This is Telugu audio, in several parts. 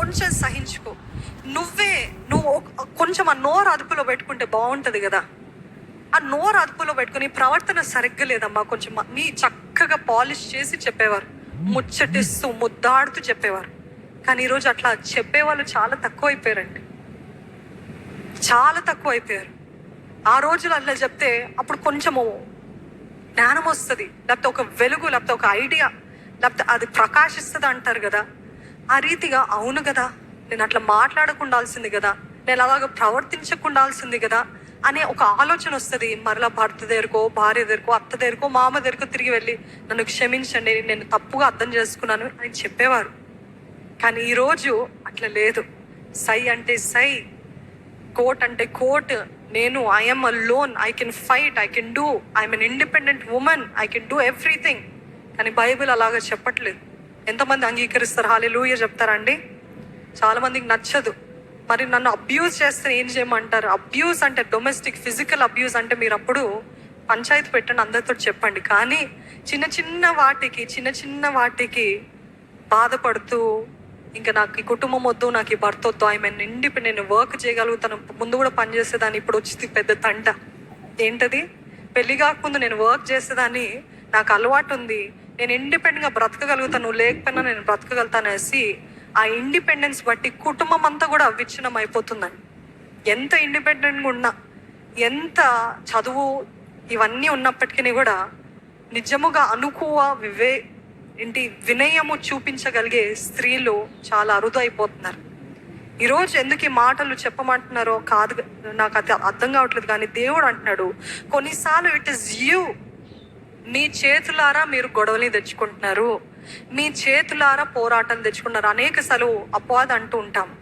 కొంచెం సహించుకో. నువ్వే నువ్వు కొంచెం ఆ నోరు అదుపులో పెట్టుకుంటే బాగుంటుంది కదా. ఆ నోరు అదుపులో పెట్టుకుని ప్రవర్తన సరిగ్గా లేదమ్మా. కొంచెం నీ చక్కగా పాలిష్ చేసి చెప్పేవారు. ముచ్చటిస్తూ ముద్దాడుతూ చెప్పేవారు. కానీ ఈరోజు అట్లా చెప్పేవాళ్ళు చాలా తక్కువ అయిపోయారండి చాలా తక్కువ అయిపోయారు ఆ రోజులు అట్లా చెప్తే అప్పుడు కొంచెము జ్ఞానం వస్తుంది. లేకపోతే ఒక వెలుగు లేకపోతే ఒక ఐడియా లేకపోతే అది ప్రకాశిస్తుంది అంటారు కదా. ఆ రీతిగా అవును కదా. నేను అట్లా మాట్లాడకుండాల్సింది కదా. నేను అలాగ ప్రవర్తించకుండాల్సింది కదా అనే ఒక ఆలోచన వస్తుంది. మరలా భర్త దగ్గరకో భార్య దగ్గరకో అత్త దగ్గరకో మామ దగ్గరకో తిరిగి వెళ్ళి నన్ను క్షమించండి నేను తప్పుగా అర్థం చేసుకున్నాను అని చెప్పేవారు. కానీ ఈరోజు అట్లా లేదు. సై అంటే సై కోట్ అంటే కోట్. నేను I'm alone I can fight I can do I'm an independent woman I can do everything. కానీ బైబిల్ అలాగా చెప్పట్లేదు. ఎంతమంది అంగీకరిస్తారు? హాలెలూయ చెప్తారండి. చాలామందికి నచ్చదు. మరి నన్ను అబ్యూజ్ చేస్తే ఏం చేయమంటారు? అబ్యూస్ అంటే డొమెస్టిక్ ఫిజికల్ అబ్యూస్ అంటే మీరు అప్పుడు పంచాయతీ పెట్టండి అందరితో చెప్పండి. కానీ చిన్న చిన్న వాటికి చిన్న చిన్న వాటికి బాధపడుతూ ఇంకా నాకు ఈ కుటుంబం వద్దు నాకు ఈ భర్త వద్దు ఐ మీన్ ఇండిపెండెంట్ నేను వర్క్ చేయగలుగుతాను ముందు కూడా పని చేసేదాన్ని ఇప్పుడు వచ్చింది పెద్ద తంట. ఏంటది? పెళ్ళి కాకముందు నేను వర్క్ చేసేదాన్ని నాకు అలవాటు ఉంది. నేను ఇండిపెండెంట్గా బ్రతకగలుగుతాను నువ్వు లేకపోయినా నేను బ్రతకగలుగుతానేసి అనేసి ఆ ఇండిపెండెన్స్ బట్టి కుటుంబం అంతా కూడా అవిచ్ఛిన్నం అయిపోతుందండి ఎంత ఇండిపెండెంట్గా ఉన్నా ఎంత చదువు ఇవన్నీ ఉన్నప్పటికీ కూడా నిజముగా అనుకువ వివే ఏంటి వినయము చూపించగలిగే స్త్రీలు చాలా అరుదైపోతున్నారు. ఈరోజు ఎందుకు ఈ మాటలు చెప్పమంటున్నారో కాదు నాకు అది అర్థం కావట్లేదు కానీ దేవుడు అంటున్నాడు కొన్నిసార్లు ఇట్ ఇస్ యూ మీ చేతులారా మీరు గొడవని తెచ్చుకుంటున్నారు. మీ చేతులారా పోరాటం తెచ్చుకున్నారు అనేక సార్లు అపవాదం అంటూ ఉంటాం.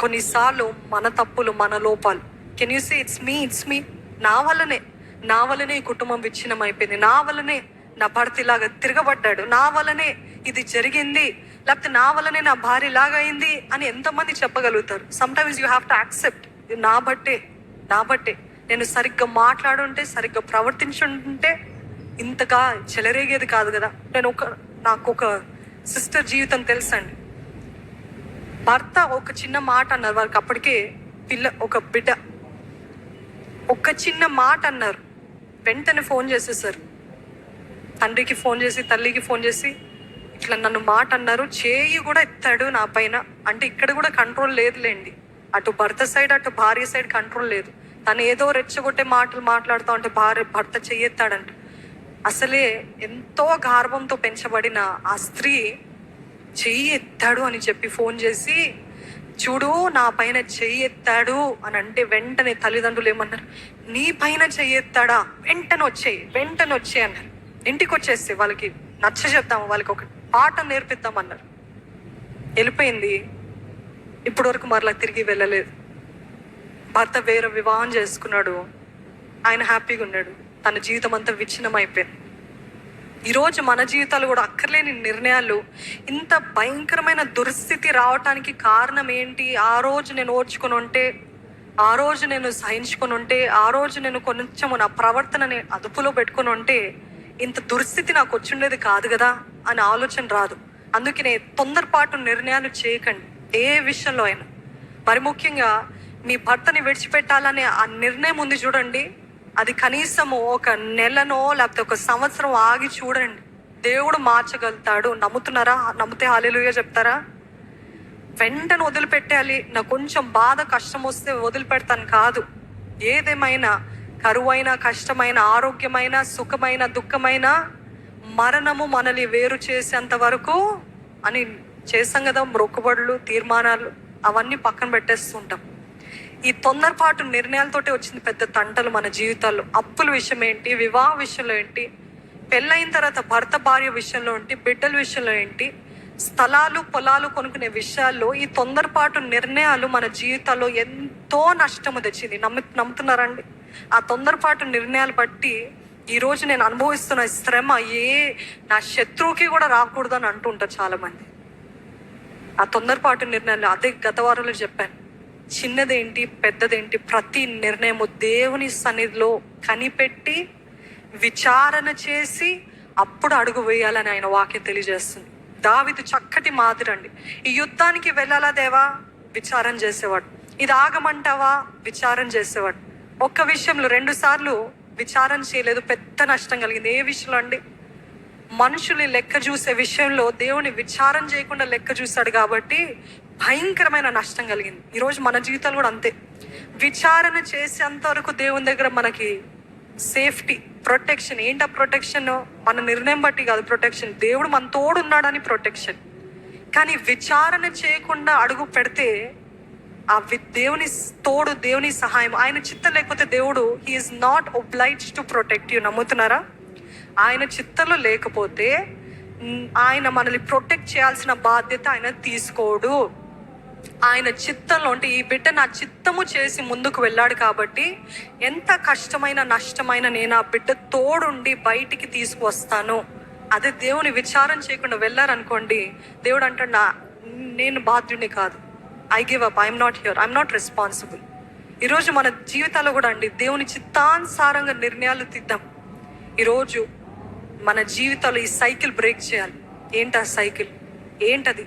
కొన్నిసార్లు మన తప్పులు మన లోపాలు. Can you say it's me it's me నా వల్లనే నా వల్లనే ఈ కుటుంబం విచ్ఛిన్నం అయిపోయింది. నా వల్లనే నా భర్త ఇలాగా తిరగబడ్డాడు. నా వల్లనే ఇది జరిగింది. లేకపోతే నా వల్లనే నా భార్య ఇలాగా అయింది అని ఎంతమంది చెప్పగలుగుతారు. Sometimes you have to accept నా బట్టే నా బట్టే. నేను సరిగ్గా మాట్లాడుంటే సరిగ్గా ప్రవర్తించుంటే ఇంతగా చెలరేగేది కాదు కదా. నేను ఒక నాకు ఒక సిస్టర్ జీవితం తెలుసండి. భర్త ఒక చిన్న మాట అన్నారు వారికి అప్పటికే పిల్ల ఒక బిడ్డ. ఒక చిన్న మాట అన్నారు. వెంటనే ఫోన్ చేసేసారు. తండ్రికి ఫోన్ చేసి తల్లికి ఫోన్ చేసి ఇట్లా నన్ను మాట అన్నారు. చేయి కూడా ఎత్తాడు నా పైన. అంటే ఇక్కడ కూడా కంట్రోల్ లేదులేండి. అటు భర్త సైడ్ అటు భార్య సైడ్ కంట్రోల్ లేదు. తను ఏదో రెచ్చగొట్టే మాటలు మాట్లాడుతూ ఉంటే భార్య భర్త చెయ్యెత్తాడంట. అసలే ఎంతో గర్వంతో పెంచబడిన ఆ స్త్రీ చెయ్యి ఎత్తాడు అని చెప్పి ఫోన్ చేసి చూడు నా పైన చెయ్యి ఎత్తాడు అని అంటే వెంటనే తల్లిదండ్రులు ఏమన్నారు నీ పైన చెయ్యి ఎత్తాడా? వెంటనే వచ్చేయి వెంటనే వచ్చేయి అన్నారు. ఇంటికి వచ్చేస్తే వాళ్ళకి నచ్చ చెప్తాము వాళ్ళకి ఒక పాఠం నేర్పిద్దామన్నారు వెళ్ళిపోయింది. ఇప్పటి వరకు మరలా తిరిగి వెళ్ళలేదు. భర్త వేరే వివాహం చేసుకున్నాడు. ఆయన హ్యాపీగా ఉన్నాడు. తన జీవితం అంతా విచ్ఛిన్నమైపోయింది. ఈరోజు మన జీవితాలు కూడా అక్కర్లేని నిర్ణయాలు ఇంత భయంకరమైన దుస్థితి రావటానికి కారణం ఏంటి? ఆ రోజు నేను ఓర్చుకొని ఉంటే ఆ రోజు నేను సహించుకొని ఉంటే ఆ రోజు నేను కొంచెం నా ప్రవర్తనని అదుపులో పెట్టుకొని ఉంటే ఇంత దుస్థితి నాకు వచ్చిండేది కాదు కదా అని ఆలోచన రాదు. అందుకనే తొందరపాటు నిర్ణయాలు చేయకండి ఏ విషయంలో అయినా. మరి ముఖ్యంగా మీ భర్తని విడిచిపెట్టాలనే ఆ నిర్ణయం ఉంది చూడండి. అది కనీసము ఒక నెలనో లేకపోతే ఒక సంవత్సరం ఆగి చూడండి. దేవుడు మార్చగలుగుతాడు. నమ్ముతున్నారా? నమ్మితే హాలేలుగా చెప్తారా? వెంటనే వదిలిపెట్టాలి నాకు కొంచెం బాధ కష్టం వస్తే వదిలిపెడతాను కాదు. ఏదేమైనా కరువైన కష్టమైన ఆరోగ్యమైన సుఖమైన దుఃఖమైన మరణము మనల్ని వేరు చేసేంత వరకు అని చేసాం కదా మొక్కుబడులు తీర్మానాలు అవన్నీ పక్కన పెట్టేస్తుంటాం. ఈ తొందరపాటు నిర్ణయాలతోటే వచ్చింది పెద్ద తంటలు మన జీవితాల్లో. అప్పుల విషయం ఏంటి? వివాహ విషయంలో ఏంటి? పెళ్ళైన తర్వాత భర్త భార్య విషయంలో ఏంటి? బిడ్డల విషయంలో ఏంటి? స్థలాలు పొలాలు కొనుక్కునే విషయాల్లో ఈ తొందరపాటు నిర్ణయాలు మన జీవితాల్లో ఎంతో నష్టము తెచ్చింది. నమ్ము నమ్ముతున్నారండి? ఆ తొందరపాటు నిర్ణయాలు బట్టి ఈరోజు నేను అనుభవిస్తున్న శ్రమ ఏ నా శత్రువుకి కూడా రాకూడదని అంటుంటారు చాలామంది. ఆ తొందరపాటు నిర్ణయాలు అదే గత వారంలో చెప్పాను. చిన్నదేంటి పెద్దదేంటి ప్రతి నిర్ణయము దేవుని సన్నిధిలో కనిపెట్టి విచారణ చేసి అప్పుడు అడుగు వేయాలని ఆయన వాక్యం తెలియజేస్తుంది. దావిదు చక్కటి మాదిరండి. ఈ యుద్ధానికి వెళ్ళాలా దేవా? విచారం చేసేవాడు. ఇది ఆగమంటావా? విచారం చేసేవాడు. ఒక్క విషయంలో రెండు సార్లు విచారం చేయలేదు. పెద్ద నష్టం కలిగింది. ఏ విషయంలో అండి? మనుషుల్ని లెక్క చూసే విషయంలో దేవుని విచారం చేయకుండా లెక్క చూశాడు కాబట్టి భయంకరమైన నష్టం కలిగింది. ఈరోజు మన జీవితాలు కూడా అంతే. విచారణ చేసేంత వరకు దేవుని దగ్గర మనకి సేఫ్టీ ప్రొటెక్షన్. ఏంటా ప్రొటెక్షన్? మన నిర్ణయం బట్టి కాదు ప్రొటెక్షన్. దేవుడు మన తోడు ఉన్నాడని ప్రొటెక్షన్. కానీ విచారణ చేయకుండా అడుగు పెడితే ఆ వి- దేవుని తోడు దేవుని సహాయం ఆయన చిత్తం లేకపోతే దేవుడు he is not oblige to protect you నమ్ముతున్నారా? ఆయన చిత్తంలో లేకపోతే ఆయన మనల్ని ప్రొటెక్ట్ చేయాల్సిన బాధ్యత ఆయన తీసుకోడు. ఆయన చిత్తంలో అంటే ఈ బిడ్డ నా చిత్తము చేసి ముందుకు వెళ్ళాడు కాబట్టి ఎంత కష్టమైన నష్టమైన నేను ఆ బిడ్డ తోడుండి బయటికి తీసుకువస్తాను. అదే దేవుని విచారం చేయకుండా వెళ్ళారనుకోండి దేవుడు అంటాడు నా నేను బాధ్యుడిని కాదు. I give up I'm not here I'm not responsible ఈరోజు మన జీవితాల్లో కూడా అండి దేవుని చిత్తానుసారంగా నిర్ణయాలు తీద్దాం. ఈరోజు మన జీవితంలో ఈ సైకిల్ బ్రేక్ చేయాలి. ఏంటి ఆ సైకిల్? ఏంటది?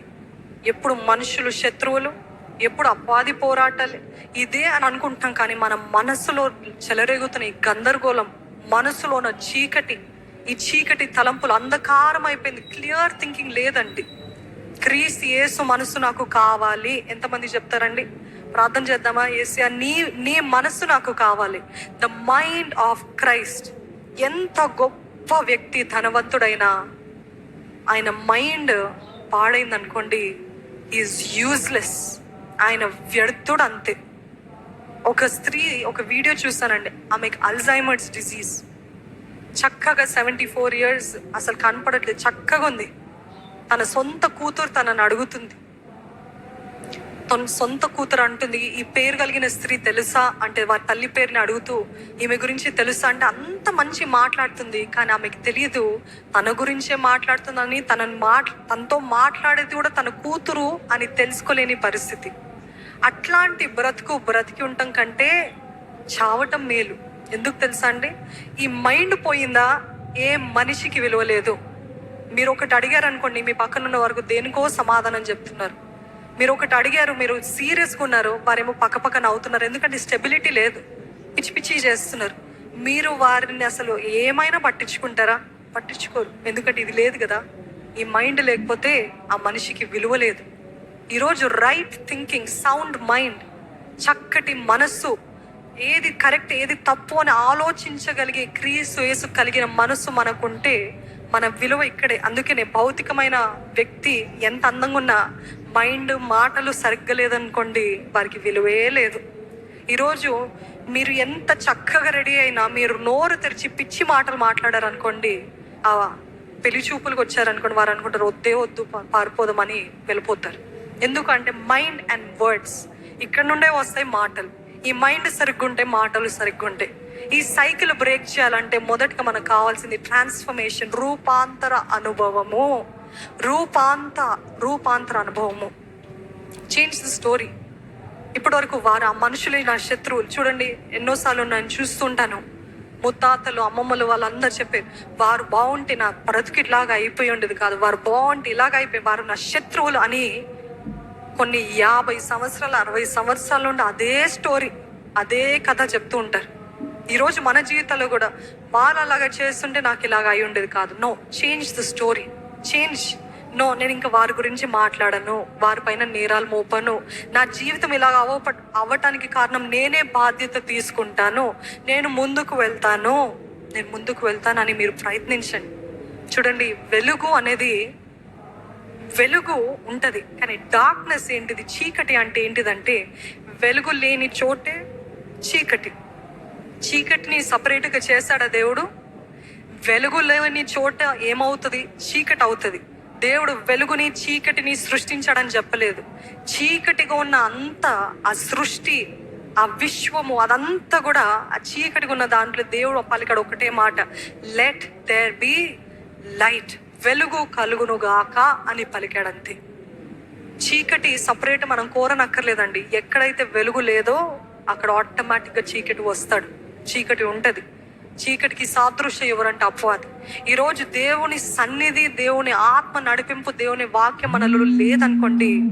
ఎప్పుడు మనుషులు శత్రువులు ఎప్పుడు అపాది పోరాటాలు? ఇదే అని అనుకుంటాం కానీ మన మనసులో చెలరేగుతున్న ఈ గందరగోళం మనసులో ఉన్న చీకటి ఈ చీకటి తలంపులు అంధకారం అయిపోయింది క్లియర్ థింకింగ్ లేదండి. క్రీస్ యేసు మనసు నాకు కావాలి. ఎంతమంది చెప్తారండి? ప్రార్థన చేద్దామా? ఏసియా నీ నీ మనసు నాకు కావాలి. The mind of Christ. ఎంత గొప్ప వ్యక్తి ధనవంతుడైనా ఆయన మైండ్ పాడైంది అనుకోండి ఈజ్ యూజ్లెస్ ఆయన వ్యర్థుడు అంతే. ఒక స్త్రీ ఒక వీడియో చూసానండి ఆమెకు అల్జైమర్స్ డిసీజ్ చక్కగా సెవెంటీ ఫోర్ ఇయర్స్ అసలు కనపడట్లేదు చక్కగా ఉంది. తన సొంత కూతురు తనని అడుగుతుంది తన సొంత కూతురు అంటుంది. ఈ పేరు కలిగిన స్త్రీ తెలుసా? అంటే వారి తల్లి పేరుని అడుగుతూ ఈమె గురించి తెలుసా? అంటే అంత మంచి మాట్లాడుతుంది. కానీ ఆమెకి తెలియదు తన గురించే మాట్లాడుతుందని తనని మాట్ తనతో మాట్లాడేది కూడా తన కూతురు అని తెలుసుకోలేని పరిస్థితి. అట్లాంటి బ్రతుకు బ్రతికి ఉండటం కంటే చావటం మేలు. ఎందుకు తెలుసా అండి? ఈ మైండ్ పోయిందా? ఏ మనిషికి విలువ లేదు మీరు ఒకటి అడిగారు అనుకోండి మీ పక్కన ఉన్న వరకు దేనికో సమాధానం చెప్తున్నారు. మీరు ఒకటి అడిగారు మీరు సీరియస్గా ఉన్నారు వారేమో పక్క పక్కన అవుతున్నారు ఎందుకంటే స్టెబిలిటీ లేదు. పిచ్చి పిచ్చి చేస్తున్నారు. మీరు వారిని అసలు ఏమైనా పట్టించుకుంటారా? పట్టించుకోరు. ఎందుకంటే ఇది లేదు కదా. ఈ మైండ్ లేకపోతే ఆ మనిషికి విలువ లేదు. ఈరోజు రైట్ థింకింగ్ సౌండ్ మైండ్ చక్కటి మనస్సు ఏది కరెక్ట్ ఏది తప్పు అని ఆలోచించగలిగే క్రీస్తు యేసు కలిగిన మనస్సు మనకుంటే మన విలువ ఇక్కడే. అందుకనే భౌతికమైన వ్యక్తి ఎంత అందంగా ఉన్నా మైండ్ మాటలు సరిగ్గా లేదనుకోండి వారికి విలువే లేదు. ఈరోజు మీరు ఎంత చక్కగా రెడీ అయినా మీరు నోరు తెరిచి పిచ్చి మాటలు మాట్లాడారనుకోండి ఆ పెళ్ళి చూపులకు వచ్చారనుకోండి వారు అనుకుంటారు వద్దే వద్దు పారిపోదామని వెళ్ళిపోతారు. ఎందుకంటే మైండ్ అండ్ వర్డ్స్ ఇక్కడ నుండే వస్తాయి మాటలు. ఈ మైండ్ సరిగ్గా ఉంటే మాటలు సరిగ్గా ఉంటాయి ఈ సైకిల్ బ్రేక్ చేయాలంటే మొదటగా మనకు కావాల్సింది ట్రాన్స్ఫర్మేషన్ రూపాంతర అనుభవము. రూపాంత రూపాంతర అనుభవము. చేంజ్ ద స్టోరీ ఇప్పటి వరకు వారు ఆ మనుషులే నా శత్రువులు చూడండి ఎన్నోసార్లు నేను చూస్తుంటాను. ముత్తాతలు అమ్మమ్మలు వాళ్ళందరూ చెప్పారు వారు బాగుంటే నా బ్రతుకు ఇలాగా అయిపోయి ఉండేది కాదు. వారు బాగుంటే ఇలాగ అయిపోయి వారు నా శత్రువులు అని కొన్ని యాభై సంవత్సరాలు అరవై సంవత్సరాల నుండి అదే స్టోరీ అదే కథ చెప్తూ ఉంటారు. ఈరోజు మన జీవితంలో కూడా వారు అలాగా చేస్తుంటే నాకు ఇలాగ అయి ఉండేది కాదు. No change the story change no నేను ఇంకా వారి గురించి మాట్లాడను. వారిపైన నేరాలు మోపను. నా జీవితం ఇలాగ అవ అవ్వటానికి కారణం నేనే బాధ్యత తీసుకుంటాను. నేను ముందుకు వెళ్తాను. నేను ముందుకు వెళ్తానని మీరు ప్రయత్నించండి. చూడండి వెలుగు అనేది వెలుగు ఉంటుంది. కానీ డార్క్నెస్ ఏంటిది? చీకటి అంటే ఏంటిదంటే వెలుగు లేని చోటే చీకటి. చీకటిని సపరేట్గా చేశాడా దేవుడు? వెలుగు లేని చోట ఏమవుతుంది? చీకటి అవుతుంది దేవుడు వెలుగుని చీకటిని సృష్టించాడని చెప్పలేదు. చీకటిగా ఉన్న అంత ఆ సృష్టి ఆ విశ్వము అదంతా కూడా ఆ చీకటిగా ఉన్న దాంట్లో దేవుడు పలికాడు ఒకటే మాట. లెట్ దేర్ బి లైట్ వెలుగు కలుగును గాక అని పలికాడు అంతే చీకటి సపరేట్ మనం కోరనక్కర్లేదండి. ఎక్కడైతే వెలుగు లేదో అక్కడ ఆటోమేటిక్గా చీకటి వస్తాడు. చీకటి ఉంటది. చీకటికి సాదృశ్య ఎవరంటే అపవాది. ఈరోజు దేవుని సన్నిధి దేవుని ఆత్మ నడిపింపు దేవుని వాక్యం మనలో లేదనుకోండి